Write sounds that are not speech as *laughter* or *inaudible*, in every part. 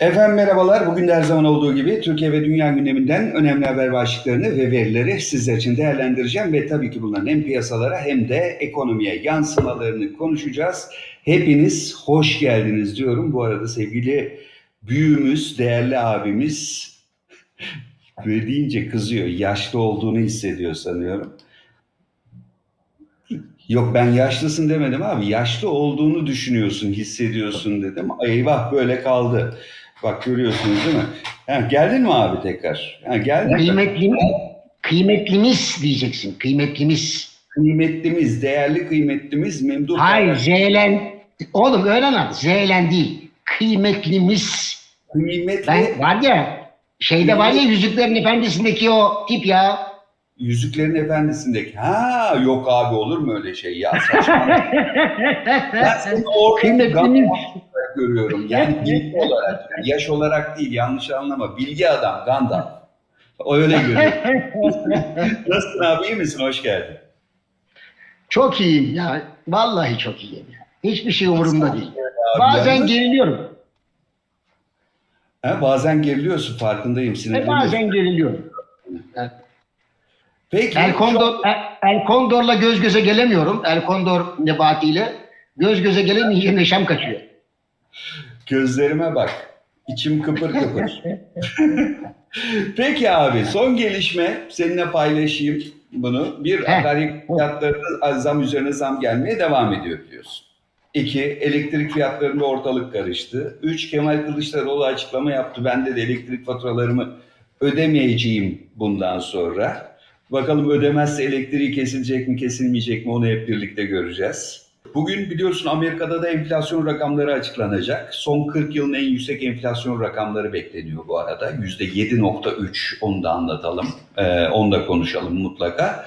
Efendim merhabalar. Bugün de her zaman olduğu gibi Türkiye ve dünya gündeminden önemli haber başlıklarını ve verileri sizler için değerlendireceğim ve tabii ki bunların hem piyasalara hem de ekonomiye yansımalarını konuşacağız. Hepiniz hoş geldiniz diyorum. Bu arada sevgili büyüğümüz, değerli abimiz *laughs* böyle deyince kızıyor. Yaşlı olduğunu hissediyor sanıyorum. Yok ben yaşlısın demedim abi. Yaşlı olduğunu düşünüyorsun, hissediyorsun dedim. Eyvah böyle kaldı. Bak görüyorsunuz değil mi? Ha, geldin mi abi tekrar? Ha, geldin mi? Kıymetli, kıymetlimiz diyeceksin. Kıymetlimiz. Kıymetlimiz, değerli kıymetlimiz Memduh. Hayır Zeylen. Oğlum öğren adı. Zeylen değil. Kıymetlimiz. Kıymetli Ben var ya şeyde var ya Yüzüklerin Efendisi'ndeki o tip ya. Yüzüklerin Efendisi'ndeki. Ha yok abi olur mu öyle şey ya saçma. *laughs* ben seni orada Kıymetlimiz. Olarak görüyorum. Yani *laughs* bilgi olarak, yani yaş olarak değil yanlış anlama. Bilgi adam Gandalf. O öyle görüyor. *laughs* Nasılsın abi iyi misin? Hoş geldin. Çok iyiyim ya. Vallahi çok iyiyim ya. Hiçbir şey umurumda değil. Abi, Bazen yalnız- geriliyorum. Ha, bazen geriliyorsun farkındayım sinirleniyorsun. bazen geriliyorum. Peki El Kondor, El, El Kondor'la göz göze gelemiyorum. El Kondor nebatiyle. Göz göze gelemeyince neşem kaçıyor. Gözlerime bak. İçim kıpır kıpır. *laughs* Peki abi son gelişme seninle paylaşayım bunu. Bir akaryakıt fiyatlarında zam üzerine zam gelmeye devam ediyor biliyorsun. İki, elektrik fiyatlarında ortalık karıştı. Üç, Kemal Kılıçdaroğlu açıklama yaptı. Ben de, de elektrik faturalarımı ödemeyeceğim bundan sonra. Bakalım ödemezse elektriği kesilecek mi kesilmeyecek mi onu hep birlikte göreceğiz. Bugün biliyorsun Amerika'da da enflasyon rakamları açıklanacak. Son 40 yılın en yüksek enflasyon rakamları bekleniyor bu arada. %7.3 onu da anlatalım. Ee, onu da konuşalım mutlaka.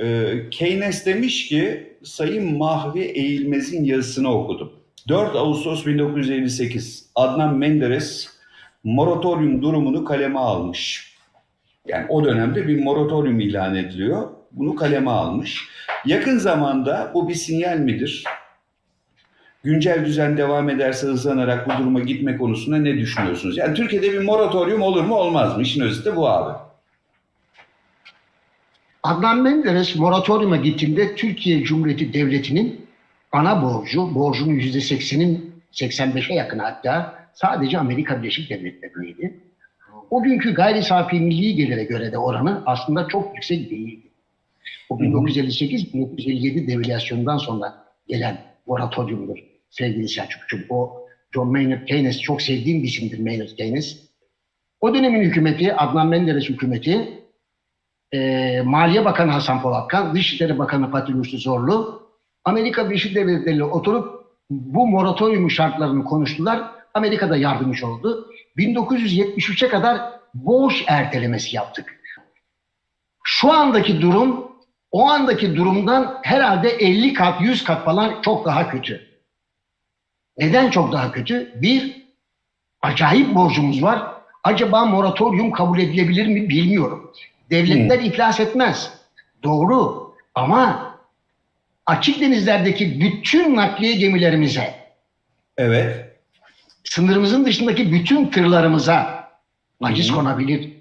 Ee, Keynes demiş ki Sayın Mahvi Eğilmez'in yazısını okudum. 4 Ağustos 1958 Adnan Menderes moratorium durumunu kaleme almış. Yani o dönemde bir moratorium ilan ediliyor. Bunu kaleme almış. Yakın zamanda bu bir sinyal midir? Güncel düzen devam ederse hızlanarak bu duruma gitme konusunda ne düşünüyorsunuz? Yani Türkiye'de bir moratorium olur mu olmaz mı? İşin özü de bu abi. Adnan Menderes moratoriuma gittiğinde Türkiye Cumhuriyeti Devleti'nin ana borcu, borcunun yüzde seksenin 85'e yakın hatta sadece Amerika Birleşik Devletleri'ydi. O günkü gayri safi milli gelire göre de oranı aslında çok yüksek değildi. O 1958-1957 devalüasyonundan sonra gelen moratoriumdur sevgili Selçukcuğum. O John Maynard Keynes çok sevdiğim bir isimdir Maynard Keynes. O dönemin hükümeti, Adnan Menderes hükümeti e, Maliye Bakanı Hasan Polatkan, Dışişleri Bakanı Fatih Hüsnü Zorlu, Amerika Birleşik Devletleri ile oturup bu moratorium şartlarını konuştular. Amerika'da yardımcı oldu. 1973'e kadar borç ertelemesi yaptık. Şu andaki durum o andaki durumdan herhalde 50 kat, 100 kat falan çok daha kötü. Neden çok daha kötü? Bir, acayip borcumuz var. Acaba moratorium kabul edilebilir mi bilmiyorum. Devletler iflas etmez. Doğru. Ama açık denizlerdeki bütün nakliye gemilerimize, Evet. sınırımızın dışındaki bütün tırlarımıza haciz konabilir,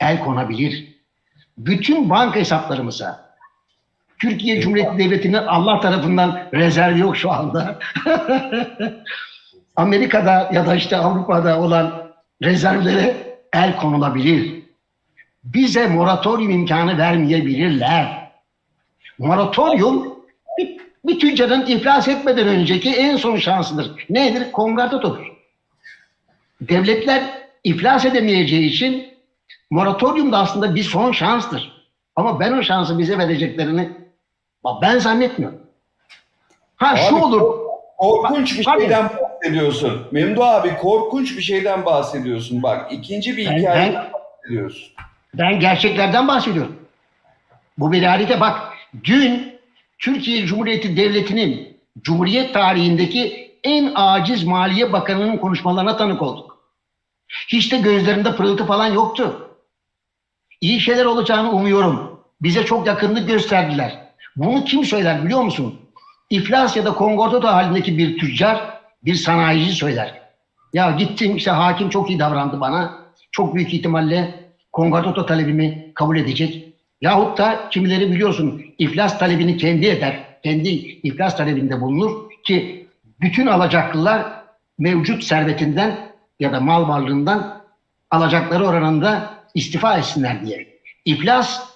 el konabilir. Bütün banka hesaplarımıza. Türkiye Cumhuriyeti Devleti'nin Allah tarafından rezerv yok şu anda. *laughs* Amerika'da ya da işte Avrupa'da olan rezervlere el konulabilir. Bize moratorium imkanı vermeyebilirler. Moratorium bir, bir tüccarın iflas etmeden önceki en son şansıdır. Nedir? Konvertatodur. Devletler iflas edemeyeceği için moratorium da aslında bir son şanstır. Ama ben o şansı bize vereceklerini ben zannetmiyorum. Ha şu Abi, olur. Korkunç bir Bak- şeyden bahsediyorsun. Memdu abi korkunç bir şeyden bahsediyorsun. Bak ikinci bir Ben- hikayeden ben- bahsediyorsun. Ben gerçeklerden bahsediyorum. Bu bir harita bak. Dün Türkiye Cumhuriyeti Devleti'nin Cumhuriyet tarihindeki en aciz Maliye Bakanı'nın konuşmalarına tanık olduk. Hiç de gözlerinde pırıltı falan yoktu. İyi şeyler olacağını umuyorum. Bize çok yakınlık gösterdiler. Bunu kim söyler biliyor musun? İflas ya da kongordato halindeki bir tüccar, bir sanayici söyler. Ya gittim işte hakim çok iyi davrandı bana. Çok büyük ihtimalle konkordato talebimi kabul edecek. Yahut da kimileri biliyorsun iflas talebini kendi eder. Kendi iflas talebinde bulunur ki bütün alacaklılar mevcut servetinden ya da mal varlığından alacakları oranında istifa etsinler diye. İflas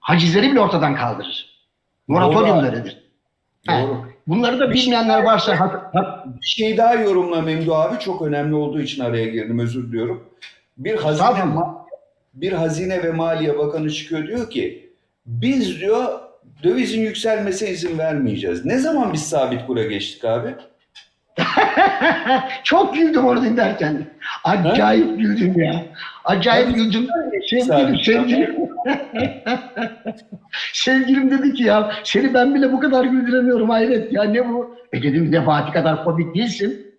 hacizleri bile ortadan kaldırır. Moratorium da. Ha, Doğru. Bunları da bilmeyenler varsa hat- hat- Bir şey daha yorumla Memdu abi. Çok önemli olduğu için araya girdim. Özür diliyorum. Bir hazine, Estağfurullah. bir hazine ve maliye bakanı çıkıyor diyor ki biz diyor dövizin yükselmesine izin vermeyeceğiz. Ne zaman biz sabit kura geçtik abi? *laughs* Çok güldüm onu dinlerken. Acayip güldüm ya. Acayip güldüm. Sevgilim, sevgilim. *laughs* sevgilim dedi ki ya seni ben bile bu kadar güldüremiyorum hayret ya ne bu? E dedim Nebati kadar komik değilsin.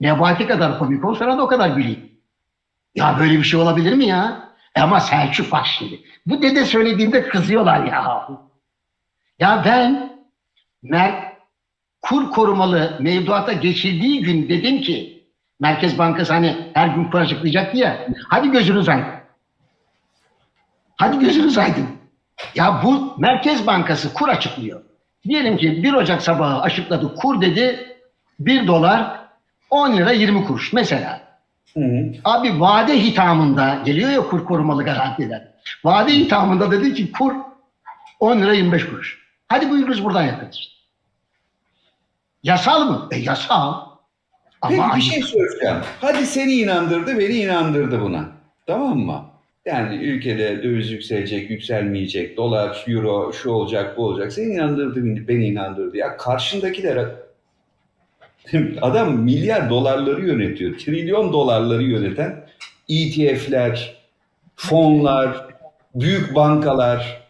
Nebati kadar komik ol sana da o kadar güleyim. Ya böyle bir şey olabilir mi ya? E ama Selçuk bak şimdi. Bu dede söylediğinde kızıyorlar ya. Ya ben Mer kur korumalı mevduata geçildiği gün dedim ki Merkez Bankası hani her gün kur açıklayacaktı ya. Hadi gözünüz aydın. Hadi gözünüz aydın. Ya bu Merkez Bankası kur açıklıyor. Diyelim ki 1 Ocak sabahı açıkladı kur dedi 1 dolar 10 lira 20 kuruş mesela. Hı hı. Abi vade hitamında geliyor ya kur korumalı garantiler. Vade hitamında dedi ki kur 10 lira 25 kuruş. Hadi buyurunuz buradan yakınız. Yasal mı? E yasal. Peki Ama bir şey söyleyeceğim. Hadi seni inandırdı, beni inandırdı buna. Tamam mı? Yani ülkede döviz yükselecek, yükselmeyecek, dolar, euro, şu olacak, bu olacak. Seni inandırdı, beni, inandırdı. Ya karşındakilere *laughs* adam milyar dolarları yönetiyor. Trilyon dolarları yöneten ETF'ler, fonlar, büyük bankalar.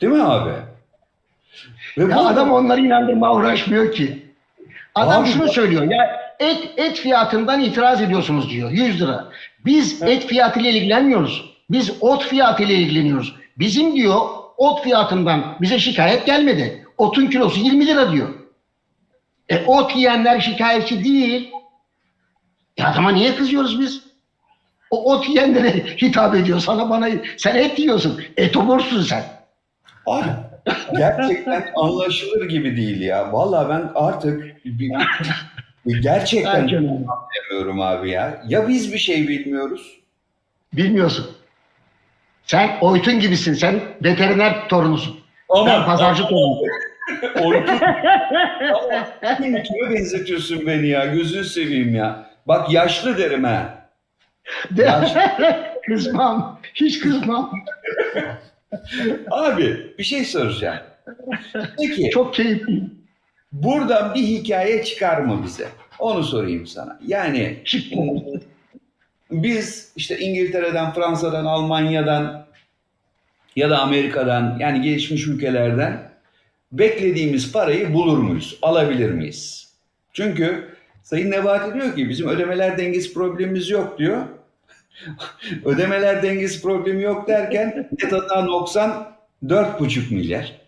Değil mi abi? Ve ya bu adam onları inandırma uğraşmıyor ki. Adam Abi şunu söylüyor ya et et fiyatından itiraz ediyorsunuz diyor 100 lira. Biz et fiyatıyla ilgilenmiyoruz. Biz ot fiyatıyla ilgileniyoruz. Bizim diyor ot fiyatından bize şikayet gelmedi. Otun kilosu 20 lira diyor. E ot yiyenler şikayetçi değil. E adama niye kızıyoruz biz? O ot yiyenlere *laughs* hitap ediyor. Sana bana sen et yiyorsun. Etobursun sen. Abi gerçekten anlaşılır gibi değil ya. Vallahi ben artık bir- bir- gerçekten anlayamıyorum abi ya. Ya biz bir şey bilmiyoruz. Bilmiyorsun. Sen Oytun gibisin. Sen veteriner torunusun. Ama ben pazarcı torunum. *laughs* Oytun. Ama kime benzetiyorsun beni ya? Gözünü seveyim ya. Bak yaşlı derim ha. *laughs* kızmam. Hiç kızmam. Abi bir şey soracağım. Peki Çok keyifliyim. buradan bir hikaye çıkar mı bize? Onu sorayım sana. Yani biz işte İngiltere'den, Fransa'dan, Almanya'dan ya da Amerika'dan yani gelişmiş ülkelerden beklediğimiz parayı bulur muyuz? Alabilir miyiz? Çünkü Sayın Nebati diyor ki bizim ödemeler dengesi problemimiz yok diyor. *laughs* ödemeler dengesi problemi yok derken hata noksan 4,5 milyar.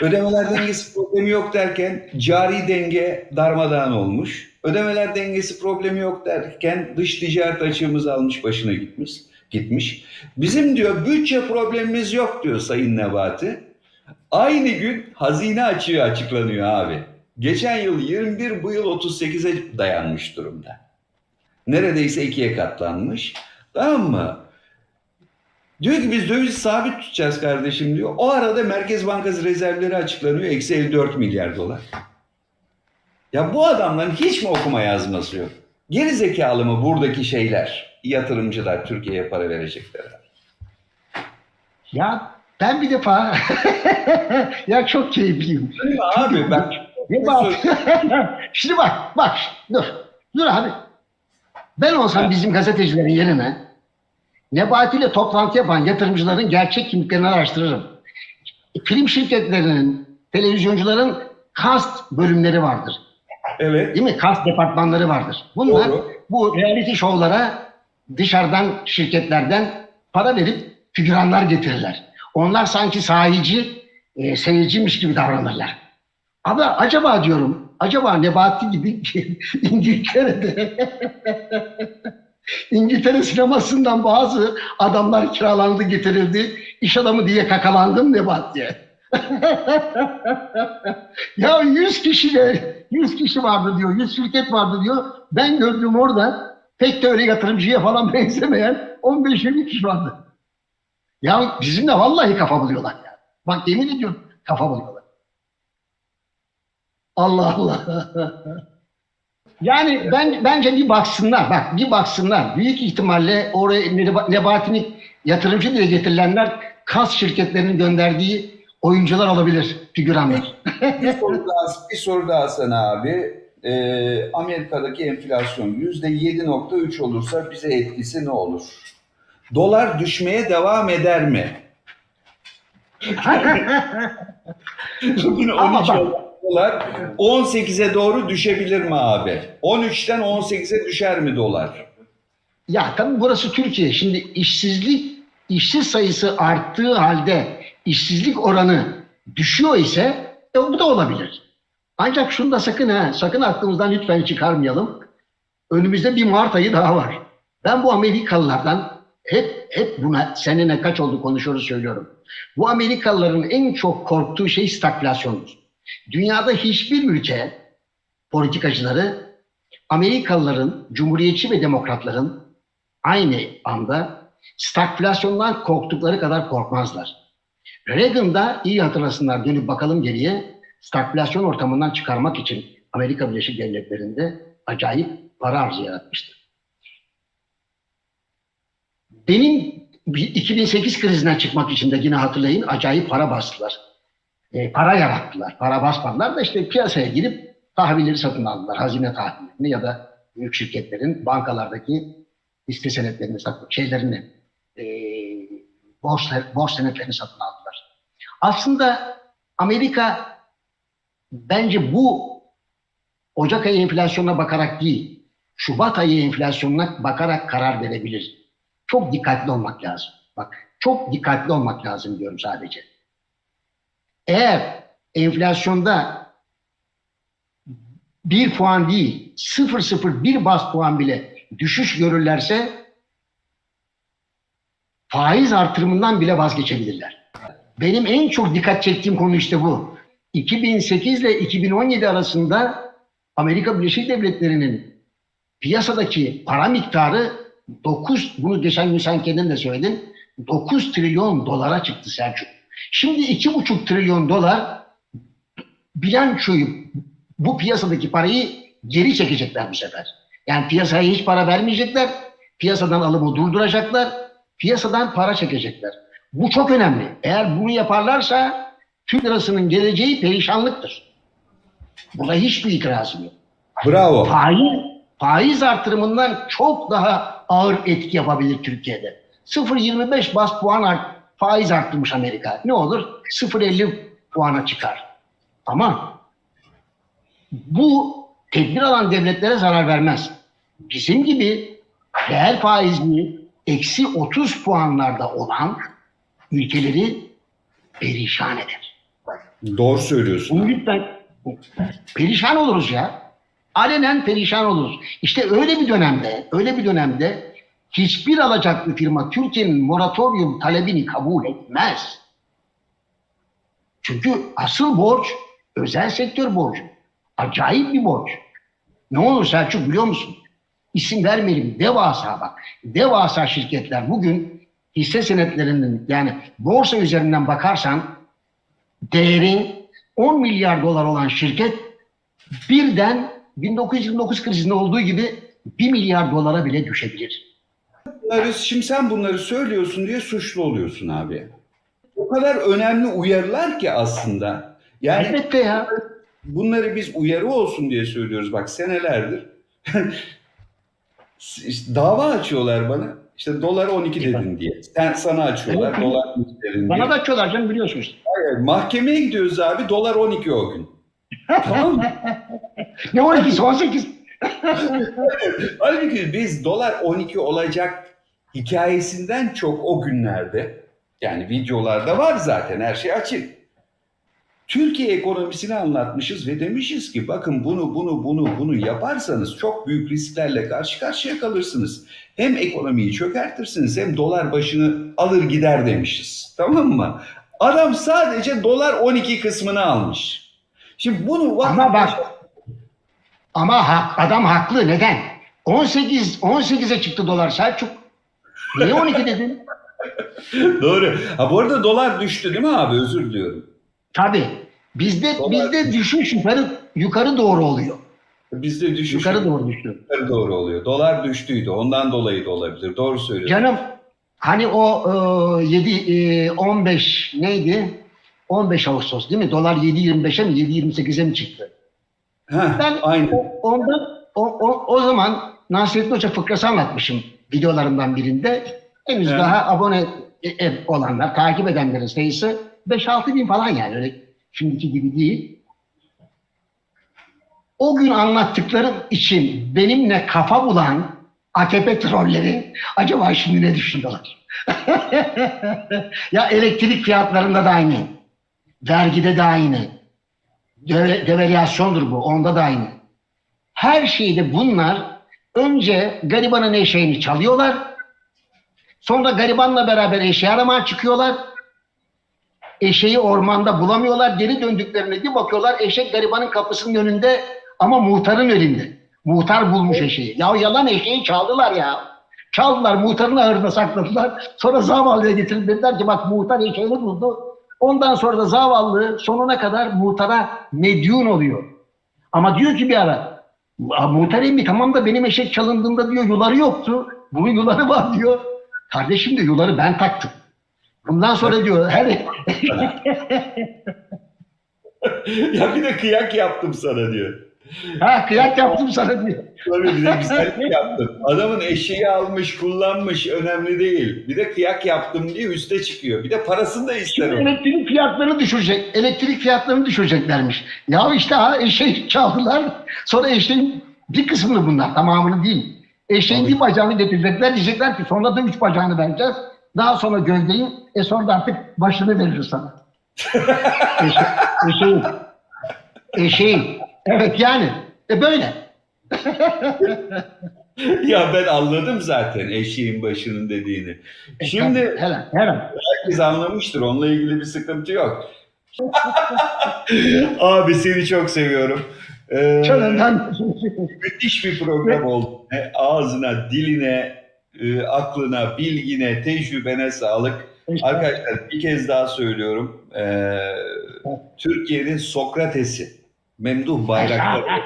Ödemeler dengesi problemi yok derken cari denge darmadağın olmuş. Ödemeler dengesi problemi yok derken dış ticaret açığımız almış başına gitmiş. gitmiş. Bizim diyor bütçe problemimiz yok diyor Sayın Nebati. Aynı gün hazine açığı açıklanıyor abi. Geçen yıl 21 bu yıl 38'e dayanmış durumda. Neredeyse ikiye katlanmış. Tamam mı? Diyor ki biz dövizi sabit tutacağız kardeşim diyor. O arada Merkez Bankası rezervleri açıklanıyor. Eksi 54 milyar dolar. Ya bu adamların hiç mi okuma yazması yok? Geri zekalı mı buradaki şeyler? Yatırımcılar Türkiye'ye para verecekler. Ya ben bir defa *laughs* ya çok keyifliyim. Abi ben. *laughs* Şimdi bak bak dur. Dur abi. Ben olsam bizim gazetecilerin yerine Nebati ile toplantı yapan yatırımcıların gerçek kimliklerini araştırırım. Film şirketlerinin, televizyoncuların kast bölümleri vardır. evet Değil mi? Kast departmanları vardır. Bunlar Doğru. bu reality şovlara dışarıdan şirketlerden para verip figüranlar getirirler. Onlar sanki sahici, e, seyirciymiş gibi davranırlar. Ama acaba diyorum, acaba Nebati gibi *laughs* İngiltere'de *laughs* İngiltere sinemasından bazı adamlar kiralandı getirildi. İş adamı diye kakalandım Nebati'ye. *laughs* ya 100 kişiyle 100 kişi vardı diyor, 100 şirket vardı diyor. Ben gördüm orada pek de öyle yatırımcıya falan benzemeyen 15-20 kişi vardı. Ya bizimle vallahi kafa buluyorlar ya. Bak yemin ediyorum kafa buluyorlar. Allah Allah. yani ben bence bir baksınlar. Bak bir baksınlar. Büyük ihtimalle oraya Neba- Nebati'nin yatırımcı diye getirilenler kas şirketlerinin gönderdiği oyuncular olabilir, figüranlar. Bir soru daha, bir soru daha sana abi. Ee, Amerika'daki enflasyon %7.3 olursa bize etkisi ne olur? Dolar düşmeye devam eder mi? *laughs* Bugün Ama 12 bak- dolar 18'e doğru düşebilir mi abi? 13'ten 18'e düşer mi dolar? Ya tabii burası Türkiye. Şimdi işsizlik, işsiz sayısı arttığı halde işsizlik oranı düşüyor ise e, bu da olabilir. Ancak şunu da sakın ha, sakın aklımızdan lütfen çıkarmayalım. Önümüzde bir Mart ayı daha var. Ben bu Amerikalılardan hep hep buna seninle kaç oldu konuşuyoruz söylüyorum. Bu Amerikalıların en çok korktuğu şey stagflasyondur. Dünyada hiçbir ülke politikacıları Amerikalıların, Cumhuriyetçi ve Demokratların aynı anda stagflasyondan korktukları kadar korkmazlar. Reagan'da iyi hatırlasınlar dönüp bakalım geriye stagflasyon ortamından çıkarmak için Amerika Birleşik Devletleri'nde acayip para arzı yaratmıştı. Benim bir 2008 krizinden çıkmak için de yine hatırlayın acayip para bastılar. E, para yarattılar. Para basmadılar da işte piyasaya girip tahvilleri satın aldılar. Hazine tahvillerini ya da büyük şirketlerin bankalardaki hisse senetlerini satın, şeylerini, e, borç, borç senetlerini satın aldılar. Aslında Amerika bence bu Ocak ayı enflasyonuna bakarak değil, Şubat ayı enflasyonuna bakarak karar verebilir. Çok dikkatli olmak lazım. Bak, çok dikkatli olmak lazım diyorum sadece. Eğer enflasyonda bir puan değil, 0.01 bas puan bile düşüş görürlerse faiz artırımından bile vazgeçebilirler. Benim en çok dikkat çektiğim konu işte bu. 2008 ile 2017 arasında Amerika Birleşik Devletleri'nin piyasadaki para miktarı 9, bunu geçen gün sen kendin de söyledin, 9 trilyon dolara çıktı Selçuk. Şimdi 2,5 trilyon dolar bilançoyu, bu piyasadaki parayı geri çekecekler bu sefer. Yani piyasaya hiç para vermeyecekler, piyasadan alımı durduracaklar, piyasadan para çekecekler. Bu çok önemli. Eğer bunu yaparlarsa Türk lirasının geleceği perişanlıktır. Burada hiçbir itirazım yok. Bravo. Faiz, faiz artırımından çok daha ağır etki yapabilir Türkiye'de. 0.25 bas puan faiz arttırmış Amerika. Ne olur? 0.50 puana çıkar. Ama bu tedbir alan devletlere zarar vermez. Bizim gibi değer faizli eksi 30 puanlarda olan ülkeleri perişan eder. Doğru söylüyorsun. Bunu lütfen perişan oluruz ya. Alenen perişan oluruz. İşte öyle bir dönemde, öyle bir dönemde hiçbir alacaklı firma Türkiye'nin moratorium talebini kabul etmez. Çünkü asıl borç özel sektör borcu. Acayip bir borç. Ne olur Selçuk biliyor musun? İsim vermeyelim. Devasa bak. Devasa şirketler bugün hisse senetlerinin yani borsa üzerinden bakarsan değeri 10 milyar dolar olan şirket birden 1929 krizinde olduğu gibi 1 milyar dolara bile düşebilir. Bunları, şimdi sen bunları söylüyorsun diye suçlu oluyorsun abi. O kadar önemli uyarılar ki aslında. Yani Elbette ya. bunları biz uyarı olsun diye söylüyoruz bak senelerdir. *laughs* İşte dava açıyorlar bana. İşte dolar 12 dedin diye. Sen sana açıyorlar Evet. dolar 12 dedin diye. Bana da açıyorlar canım biliyorsunuz. Hayır, mahkemeye gidiyoruz abi dolar 12 o gün. tamam mı? *laughs* Ne 12'si 18. *laughs* Halbuki biz dolar 12 olacak hikayesinden çok o günlerde yani videolarda var zaten her şey açık. Türkiye ekonomisini anlatmışız ve demişiz ki bakın bunu bunu bunu bunu yaparsanız çok büyük risklerle karşı karşıya kalırsınız. Hem ekonomiyi çökertirsiniz hem dolar başını alır gider demişiz. Tamam mı? Adam sadece dolar 12 kısmını almış. Şimdi bunu Ama bak ama hak, adam haklı. Neden? 18 18'e çıktı dolar Selçuk. Niye 12 dedin? *laughs* Doğru. Ha bu arada dolar düştü değil mi abi? Özür diliyorum. Tabii. Bizde Dolar- bizde düşüş yukarı yukarı doğru oluyor. Bizde düşüş Yukarı doğru düşüyor. yukarı doğru oluyor. Dolar düştüydü. Ondan dolayı da olabilir. Doğru söylüyorsun. Canım hani o e, 7 e, 15 neydi? 15 Ağustos değil mi? Dolar 7.25'e mi 7.28'e mi çıktı? Heh, Ben aynen. o, ondan o, o, o zaman Nasrettin Hoca fıkrası anlatmışım videolarımdan birinde. Henüz Evet. daha abone e- e- olanlar, takip edenlerin sayısı 5-6 bin falan yani öyle şimdiki gibi değil. O gün anlattıklarım için benimle kafa bulan AKP trolleri acaba şimdi ne düşünüyorlar? *laughs* ya elektrik fiyatlarında da aynı. Vergide de aynı. Deve, devalüasyondur bu. Onda da aynı. Her şeyde bunlar önce garibanın eşeğini çalıyorlar. Sonra garibanla beraber eşeği aramaya çıkıyorlar. Eşeği ormanda bulamıyorlar. Geri döndüklerine bir bakıyorlar eşek garibanın kapısının önünde ama muhtarın önünde. Muhtar bulmuş eşeği. Ya yalan eşeği çaldılar ya. Çaldılar muhtarın ahırına sakladılar. Sonra zavallıya getirip dediler ki bak muhtar eşeğini buldu. Ondan sonra da zavallı sonuna kadar muhtara medyun oluyor. Ama diyor ki bir ara "Aa, muhtar emmi tamam da benim eşek çalındığında diyor yuları yoktu. Bunun yuları var diyor. Kardeşim de yuları ben taktım. Bundan sonra diyor her *laughs* ya bir de kıyak yaptım sana diyor. Ha kıyak yaptım sana diyor. Tabii bir de güzellik yaptım. Adamın eşeği almış, kullanmış önemli değil. Bir de kıyak yaptım diye üste çıkıyor. Bir de parasını da ister Şimdi o. elektrik fiyatlarını düşürecek. Elektrik fiyatlarını düşüreceklermiş. Ya işte ha eşeği çaldılar. Sonra eşeğin bir kısmını bunlar tamamını değil. Eşeğin bir bacağını getirecekler. Diyecekler ki sonra da üç bacağını vereceğiz. Daha sonra gövdeyi e sonra da artık başını veririz sana. *laughs* Eşe, eşeğin. Eşeğin. Evet yani. E böyle. *laughs* Ya ben anladım zaten eşeğin başının dediğini. Şimdi Helal, helal. herkes anlamıştır. Onunla ilgili bir sıkıntı yok. *laughs* Abi seni çok seviyorum. Ee, müthiş bir program oldu. E, Ağzına, diline, e, aklına, bilgine, tecrübene sağlık. Arkadaşlar bir kez daha söylüyorum. Ee, Türkiye'nin Sokrates'i, Memduh Bayraktar. *laughs*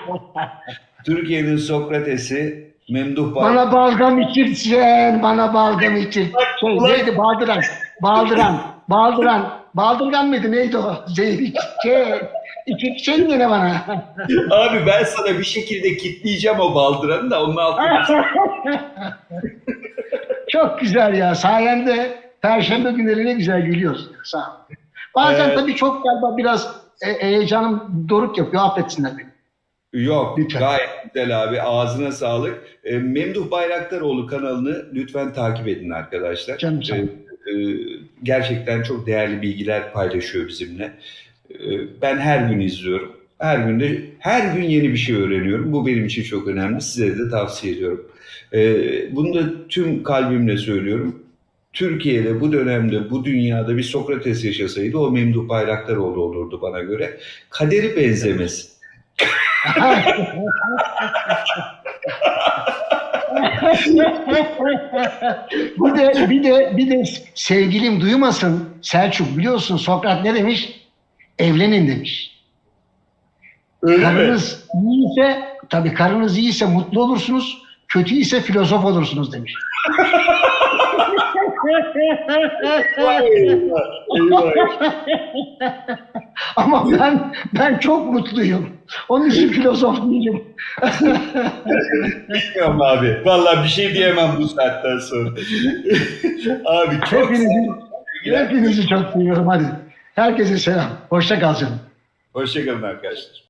Türkiye'nin Sokrates'i, Memduh Bayraktar. Bana balgam içirsen, bana balgam içir. Şey, neydi? Baldıran. Baldıran. Baldıran. Baldırgan mıydı? Neydi o? Zehir. Şey, içirsen yine bana. *laughs* Abi ben sana bir şekilde kitleyeceğim o baldıranı da onun altına. *laughs* Çok güzel ya. Sayende Perşembe günleri ne güzel gülüyorsun. Sağ ol. Bazen Evet. tabii çok galiba biraz e, heyecanım doruk yapıyor. Affetsinler beni. Yok Lütfen. gayet güzel abi ağzına sağlık. E, Memduh Bayraktaroğlu kanalını lütfen takip edin arkadaşlar. Canım ol. E, e, gerçekten çok değerli bilgiler paylaşıyor bizimle. E, ben her gün izliyorum. Her gün de her gün yeni bir şey öğreniyorum. Bu benim için çok önemli. Size de tavsiye ediyorum. E, bunu da tüm kalbimle söylüyorum. Türkiye'de bu dönemde, bu dünyada bir Sokrates yaşasaydı o Memduh Bayraktaroğlu olurdu bana göre. Kaderi benzemez. *laughs* bir de bir de bir de sevgilim duymasın Selçuk biliyorsun Sokrat ne demiş? Evlenin demiş. Öyle mi? Karınız iyiyse tabii karınız iyiyse mutlu olursunuz. Kötü ise filozof olursunuz demiş. *laughs* Eyvah, eyvah. Ama ben ben çok mutluyum. Onun için filozof değilim. Bilmiyorum abi. Vallahi bir şey diyemem bu saatten sonra. abi çok Hepinizi, hepinizi çok seviyorum hadi. Herkese selam. Hoşça kal canım. Hoşçakalın arkadaşlar.